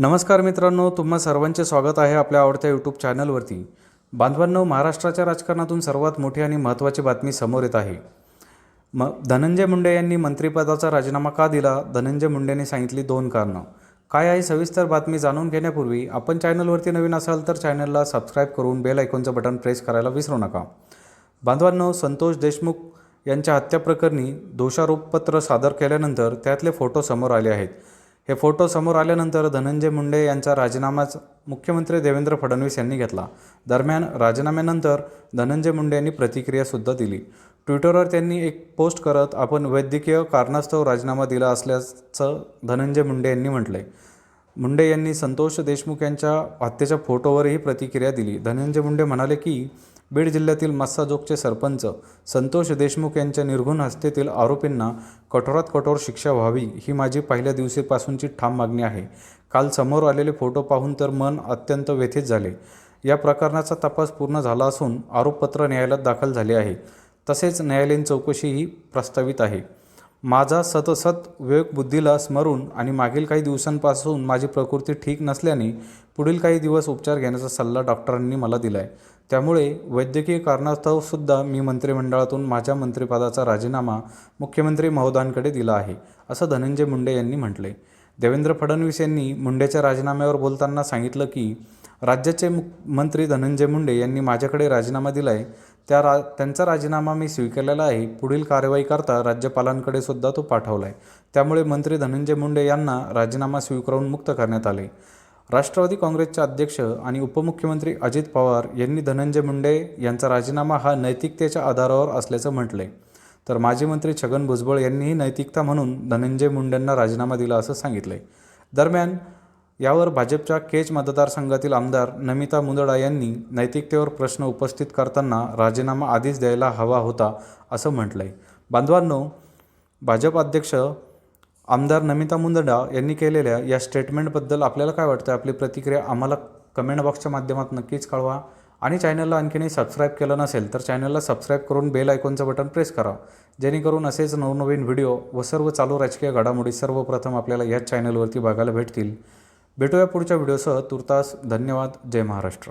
नमस्कार मित्रांनो तुम्हा सर्वांचे स्वागत आहे आपल्या आवडत्या यूट्यूब चॅनलवरती. बांधवांनो महाराष्ट्राच्या राजकारणातून सर्वात मोठी आणि महत्त्वाची बातमी समोर येत आहे. म धनंजय मुंडे यांनी मंत्रिपदाचा राजीनामा का दिला? धनंजय मुंडेंनी सांगितली दोन कारणं. काय आहे सविस्तर बातमी जाणून घेण्यापूर्वी आपण चॅनलवरती नवीन असाल तर चॅनलला सबस्क्राईब करून बेल आयकॉनचं बटन प्रेस करायला विसरू नका. बांधवांनो संतोष देशमुख यांच्या हत्याप्रकरणी दोषारोपपत्र सादर केल्यानंतर त्यातले फोटो समोर आले आहेत. हे फोटो समोर आल्यानंतर धनंजय मुंडे यांचा राजीनामाच मुख्यमंत्री देवेंद्र फडणवीस यांनी घेतला. दरम्यान राजीनाम्यानंतर धनंजय मुंडे यांनी प्रतिक्रियासुद्धा दिली. ट्विटरवर त्यांनी एक पोस्ट करत आपण वैद्यकीय कारणास्तव राजीनामा दिला असल्याचं धनंजय मुंडे यांनी म्हटलंय. मुंडे यांनी संतोष देशमुख यांच्या हत्येच्या फोटोवरही प्रतिक्रिया दिली. धनंजय मुंडे म्हणाले की बीड जिल्ह्यातील मस्साजोगचे सरपंच संतोष देशमुख यांच्या निर्घुण हस्तेतील आरोपींना कठोरात कठोर शिक्षा व्हावी ही माझी पहिल्या दिवशीपासूनची ठाम मागणी आहे. काल समोर आलेले फोटो पाहून तर मन अत्यंत व्यथित झाले. या प्रकरणाचा तपास पूर्ण झाला असून आरोपपत्र न्यायालयात दाखल झाले आहे. तसेच न्यायालयीन चौकशीही प्रस्तावित आहे. माझा सतसत विवेकबुद्धीला स्मरून आणि मागील काही दिवसांपासून माझी प्रकृती ठीक नसल्याने पुढील काही दिवस उपचार घेण्याचा सल्ला डॉक्टरांनी मला दिला आहे त्यामुळे वैद्यकीय कारणास्तवसुद्धा मी मंत्रिमंडळातून माझ्या मंत्रिपदाचा राजीनामा मुख्यमंत्री महोदयांकडे दिला आहे असं धनंजय मुंडे यांनी म्हटले देवेंद्र फडणवीस यांनी मुंडेच्या राजीनाम्यावर बोलताना सांगितलं की राज्याचे मुख मंत्री धनंजय मुंडे यांनी माझ्याकडे राजीनामा दिला आहे त्या रा त्यांचा राजीनामा मी स्वीकारलेला आहे. पुढील कारवाईकरता राज्यपालांकडे सुद्धा तो पाठवला आहे त्यामुळे मंत्री धनंजय मुंडे यांना राजीनामा स्वीकारून मुक्त करण्यात आले. राष्ट्रवादी काँग्रेसचे अध्यक्ष आणि उपमुख्यमंत्री अजित पवार यांनी धनंजय मुंडे यांचा राजीनामा हा नैतिकतेच्या आधारावर असल्याचं म्हटलंय. तर माजी मंत्री छगन भुजबळ यांनीही नैतिकता म्हणून धनंजय मुंडेंना राजीनामा दिला असं सांगितलंय. दरम्यान यावर भाजपच्या केज मतदारसंघातील आमदार नमिता मुंदडा यांनी नैतिकतेवर प्रश्न उपस्थित करताना राजीनामा आधीच द्यायला हवा होता असं म्हटलंय. बांधवांनो भाजप अध्यक्ष आमदार नमिता मुंदडा यांनी केलेल्या या स्टेटमेंटबद्दल आपल्याला काय वाटतं आपली प्रतिक्रिया आम्हाला कमेंट बॉक्सच्या माध्यमात नक्कीच कळवा. आणि चॅनलला आणखीनही सबस्क्राईब केलं नसेल तर चॅनलला सबस्क्राईब करून बेल आयकॉनचं बटन प्रेस करा. जेणेकरून असेच नवनवीन व्हिडिओ व सर्व चालू राजकीय घडामोडी सर्वप्रथम आपल्याला याच चॅनलवरती बघायला भेटतील. भेटूया पुढच्या व्हिडिओसह. तुर्तास धन्यवाद. जय महाराष्ट्र.